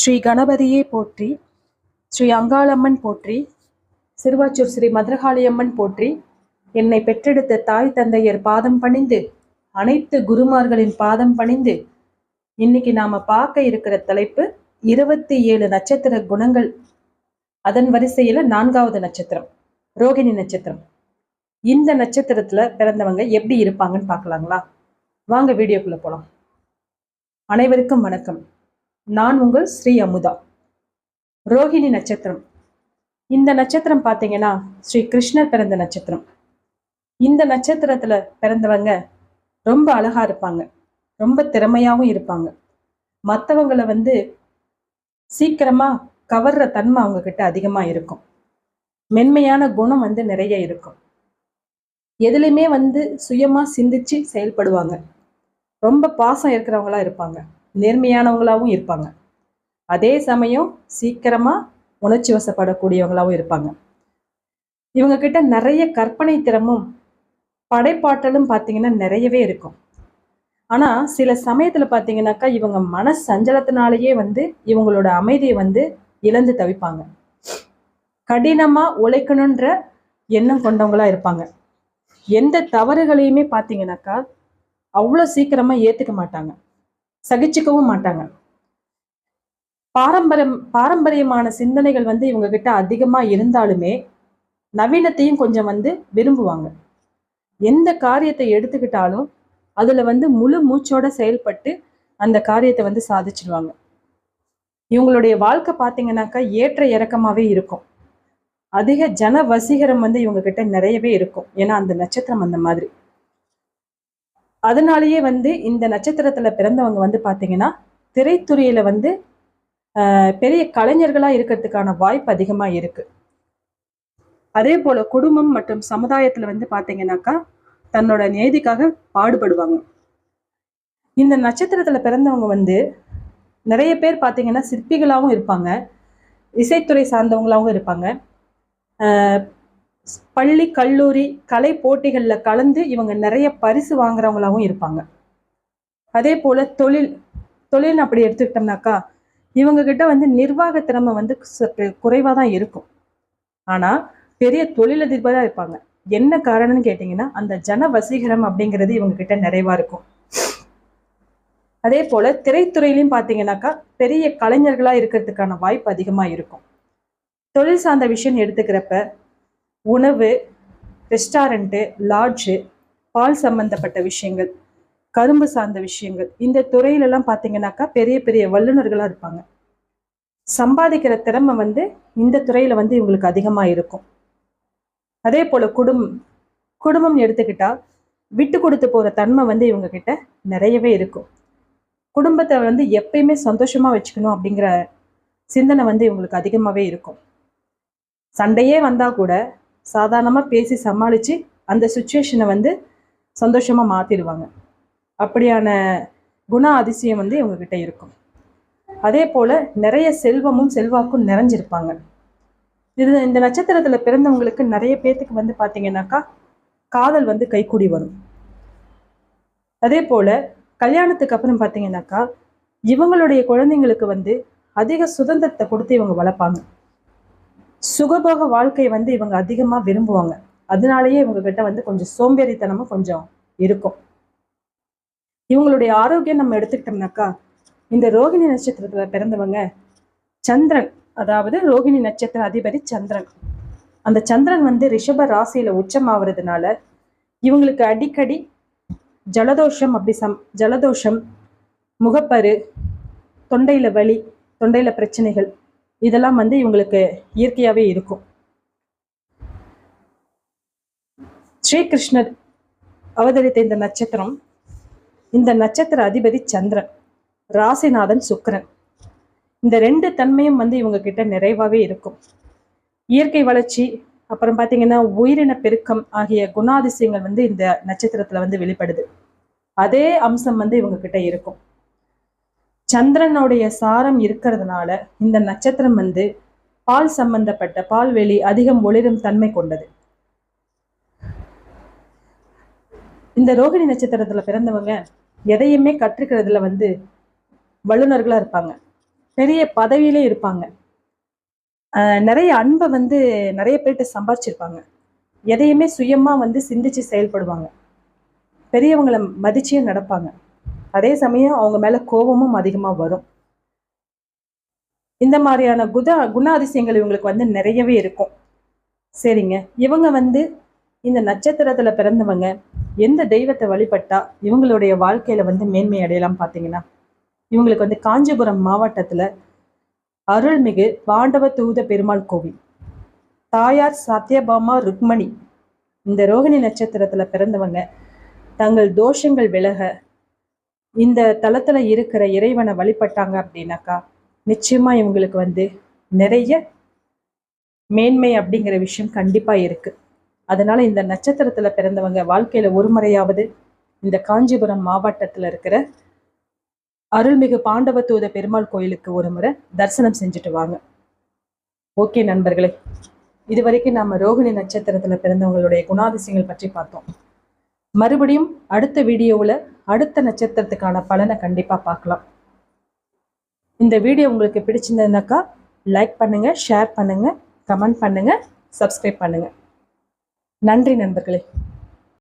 ஸ்ரீ கணபதியே போற்றி ஸ்ரீ அங்காளம்மன் போற்றி சிறுவாச்சூர் ஸ்ரீ மதுரகாளியம்மன் போற்றி என்னை பெற்றெடுத்த தாய் தந்தையர் பாதம் பணிந்து அனைத்து குருமார்களின் பாதம் பணிந்து இன்னைக்கு நாம பார்க்க இருக்கிற தலைப்பு இருபத்தி ஏழு நட்சத்திர குணங்கள். அதன் வரிசையில நான்காவது நட்சத்திரம் ரோகிணி நட்சத்திரம். இந்த நட்சத்திரத்துல பிறந்தவங்க எப்படி இருப்பாங்கன்னு பார்க்கலாங்களா? வாங்க வீடியோக்குள்ள போலாம். அனைவருக்கும் வணக்கம். நான் உங்கள் ஸ்ரீ அமுதா. ரோகிணி நட்சத்திரம். இந்த நட்சத்திரம் பார்த்தீங்கன்னா ஸ்ரீ கிருஷ்ணர் பிறந்த நட்சத்திரம். இந்த நட்சத்திரத்தில் பிறந்தவங்க ரொம்ப அழகாக இருப்பாங்க. ரொம்ப திறமையாகவும் இருப்பாங்க. மற்றவங்களை வந்து சீக்கிரமாக கவர்ற தன்மை அவங்கக்கிட்ட அதிகமாக இருக்கும். மென்மையான குணம் வந்து நிறைய இருக்கும். எதுலையுமே வந்து சுயமாக சிந்திச்சு செயல்படுவாங்க. ரொம்ப பாசம் இருக்கிறவங்களா இருப்பாங்க. நேர்மையானவங்களாகவும் இருப்பாங்க. அதே சமயம் சீக்கிரமாக உணர்ச்சி வசப்படக்கூடியவங்களாகவும் இருப்பாங்க. இவங்கக்கிட்ட நிறைய கற்பனை திறமும் படைப்பாற்றலும் பார்த்தீங்கன்னா நிறையவே இருக்கும். ஆனால் சில சமயத்தில் பார்த்தீங்கன்னாக்கா இவங்க மன சஞ்சலத்தினாலேயே வந்து இவங்களோட அமைதியை வந்து இழந்து தவிப்பாங்க. கடினமாக உழைக்கணுன்ற எண்ணம் கொண்டவங்களாக இருப்பாங்க. எந்த தவறுகளையுமே பார்த்தீங்கன்னாக்கா அவ்வளோ சீக்கிரமாக ஏற்றுக்க மாட்டாங்க. சகிச்சுக்கவும் மாட்டாங்க. பாரம்பரியம் பாரம்பரியமான சிந்தனைகள் வந்து இவங்க கிட்ட அதிகமா இருந்தாலுமே நவீனத்தையும் கொஞ்சம் வந்து விரும்புவாங்க. எந்த காரியத்தை எடுத்துக்கிட்டாலும் அதுல வந்து முழு மூச்சோட செயல்பட்டு அந்த காரியத்தை வந்து சாதிச்சிடுவாங்க இவங்களுடைய வாழ்க்கை பார்த்தீங்கன்னாக்கா ஏற்ற இறக்கமாகவே இருக்கும். அதிக ஜன வசீகரம் வந்து இவங்க கிட்ட நிறையவே இருக்கும். ஏன்னா அந்த நட்சத்திரம் அந்த மாதிரி. அதனாலேயே வந்து இந்த நட்சத்திரத்தில் பிறந்தவங்க வந்து பார்த்தீங்கன்னா திரைத்துறையில் வந்து பெரிய கலைஞர்களாக இருக்கிறதுக்கான வாய்ப்பு அதிகமாக இருக்குது அதே போல் குடும்பம் மற்றும் சமுதாயத்தில் வந்து பார்த்தீங்கன்னாக்கா தன்னோட நேதிக்காக பாடுபடுவாங்க. இந்த நட்சத்திரத்தில் பிறந்தவங்க வந்து நிறைய பேர் பார்த்தீங்கன்னா சிற்பிகளாகவும் இருப்பாங்க. இசைத்துறை சார்ந்தவங்களாகவும் இருப்பாங்க. பள்ளி கல்லூரி கலை போட்டிகளில் கலந்து இவங்க நிறைய பரிசு வாங்குறவங்களாகவும் இருப்பாங்க. அதே போல தொழில் தொழில் அப்படி எடுத்துக்கிட்டோம்னாக்கா இவங்க கிட்ட வந்து நிர்வாக திறமை வந்து சற்று குறைவாக தான் இருக்கும். ஆனா பெரிய தொழிலதிபராக இருப்பாங்க. என்ன காரணம்னு கேட்டிங்கன்னா அந்த ஜன வசீகரம் அப்படிங்கிறது இவங்க கிட்ட நிறைவா இருக்கும். அதே போல திரைத்துறையிலையும் பார்த்தீங்கன்னாக்கா பெரிய கலைஞர்களா இருக்கிறதுக்கான வாய்ப்பு அதிகமா இருக்கும். தொழில் சார்ந்த விஷயம் எடுத்துக்கிறப்ப உணவு ரெஸ்டாரண்ட்டு லாட்ஜு பால் சம்பந்தப்பட்ட விஷயங்கள் கரும்பு சார்ந்த விஷயங்கள். இந்த துறையிலெல்லாம் பார்த்தீங்கன்னாக்கா பெரிய பெரிய வல்லுநர்களாக இருப்பாங்க. சம்பாதிக்கிற திறமை வந்து இந்த துறையில் வந்து இவங்களுக்கு அதிகமாக இருக்கும். அதே போல் குடும்பம் குடும்பம் எடுத்துக்கிட்டால் விட்டு கொடுத்து போகிற தன்மை வந்து இவங்கக்கிட்ட நிறையவே இருக்கும். குடும்பத்தை வந்து எப்பயுமே சந்தோஷமாக வச்சுக்கணும் அப்படிங்கிற சிந்தனை வந்து இவங்களுக்கு அதிகமாகவே இருக்கும். சண்டையே வந்தால் கூட சாதாரணமாக பேசி சமாளித்து அந்த சுச்சுவேஷனை வந்து சந்தோஷமாக மாற்றிடுவாங்க அப்படியான குண அதிசயம் வந்து இவங்கக்கிட்ட இருக்கும். அதே போல் நிறைய செல்வமும் செல்வாக்கும் நிறைஞ்சிருப்பாங்க. இது இந்த நட்சத்திரத்தில் பிறந்தவங்களுக்கு நிறைய பேர்த்துக்கு வந்து பார்த்தீங்கன்னாக்கா காதல் வந்து கைக்கூடி வரும். அதே போல் கல்யாணத்துக்கு அப்புறம் பார்த்தீங்கன்னாக்கா இவங்களுடைய குழந்தைங்களுக்கு வந்து அதிக சுதந்திரத்தை கொடுத்து இவங்க வளர்ப்பாங்க. சுகபோக வாழ்க்கையை வந்து இவங்க அதிகமா விரும்புவாங்க. அதனாலேயே இவங்க கிட்ட வந்து கொஞ்சம் சோம்பேறித்தனமும் கொஞ்சம் இருக்கும். இவங்களுடைய ஆரோக்கியம் நம்ம எடுத்துக்கிட்டோம்னாக்கா இந்த ரோகிணி நட்சத்திரத்துல பிறந்தவங்க சந்திரன் அதாவது ரோகிணி நட்சத்திர அதிபதி சந்திரன். அந்த சந்திரன் வந்து ரிஷப ராசியில உச்சமாகிறதுனால இவங்களுக்கு அடிக்கடி ஜலதோஷம் அப்படி சம் ஜலதோஷம் முகப்பரு தொண்டையில வலி தொண்டையில பிரச்சனைகள் இதெல்லாம் வந்து இவங்களுக்கு இயற்கையாகவே இருக்கும். ஸ்ரீகிருஷ்ணர் அவதரித்த இந்த நட்சத்திரம் இந்த நட்சத்திர அதிபதி சந்திரன் ராசிநாதன் சுக்கரன். இந்த ரெண்டு தன்மையும் வந்து இவங்க கிட்ட நிறைவாகவே இருக்கும். இயற்கை வளர்ச்சி அப்புறம் பார்த்தீங்கன்னா உயிரின பெருக்கம் ஆகிய குணாதிசயங்கள் வந்து இந்த நட்சத்திரத்தில் வந்து வெளிப்படுது. அதே அம்சம் வந்து இவங்க கிட்ட இருக்கும். சந்திரனுடைய சாரம் இருக்கிறதுனால இந்த நட்சத்திரம் வந்து பால் சம்பந்தப்பட்ட பால்வெளி அதிகம் ஒளிரும் தன்மை கொண்டது. இந்த ரோகிணி நட்சத்திரத்துல பிறந்தவங்க எதையுமே கற்றுக்கிறதுல வந்து வல்லுநர்களாக இருப்பாங்க. பெரிய பதவியிலே இருப்பாங்க. நிறைய அன்பை வந்து நிறைய பேர்கிட்ட சம்பாரிச்சிருப்பாங்க. எதையுமே சுயமா வந்து சிந்திச்சு செயல்படுவாங்க. பெரியவங்களை மதிச்சியும் நடப்பாங்க. அதே சமயம் அவங்க மேல கோபமும் அதிகமா வரும். இந்த மாதிரியான குத குணாதிசயங்கள் இவங்களுக்கு வந்து நிறையவே இருக்கும். சரிங்க. இவங்க வந்து இந்த நட்சத்திரத்துல பிறந்தவங்க எந்த தெய்வத்தை வழிபட்டா இவங்களுடைய வாழ்க்கையில வந்து மேன்மை அடையலாம் பார்த்தீங்கன்னா இவங்களுக்கு வந்து காஞ்சிபுரம் மாவட்டத்துல அருள்மிகு பாண்டவ தூத பெருமாள் கோவில் தாயார் சத்யபாமா ருக்மணி இந்த ரோகிணி நட்சத்திரத்துல பிறந்தவங்க தங்கள் தோஷங்கள் விலக இந்த தளத்தில் இருக்கிற இறைவனை வழிபட்டாங்க அப்படின்னாக்கா நிச்சயமா இவங்களுக்கு வந்து நிறைய மேன்மை அப்படிங்கிற விஷயம் கண்டிப்பாக இருக்கு. அதனால இந்த நட்சத்திரத்துல பிறந்தவங்க வாழ்க்கையில ஒரு முறையாவது இந்த காஞ்சிபுரம் மாவட்டத்துல இருக்கிற அருள்மிகு பாண்டவ தூத பெருமாள் கோயிலுக்கு ஒரு முறை தரிசனம் செஞ்சுட்டு வாங்க. ஓகே நண்பர்களே இது வரைக்கும் நாம ரோகிணி நட்சத்திரத்துல பிறந்தவங்களுடைய குணாதிசயங்கள் பற்றி பார்த்தோம். மறுபடியும் அடுத்த வீடியோவில் அடுத்த நட்சத்திரத்துக்கான பலனை கண்டிப்பாக பார்க்கலாம். இந்த வீடியோ உங்களுக்கு பிடிச்சிருந்ததுனாக்கா லைக் பண்ணுங்க ஷேர் பண்ணுங்க கமெண்ட் பண்ணுங்க சப்ஸ்கிரைப் பண்ணுங்க. நன்றி நண்பர்களே.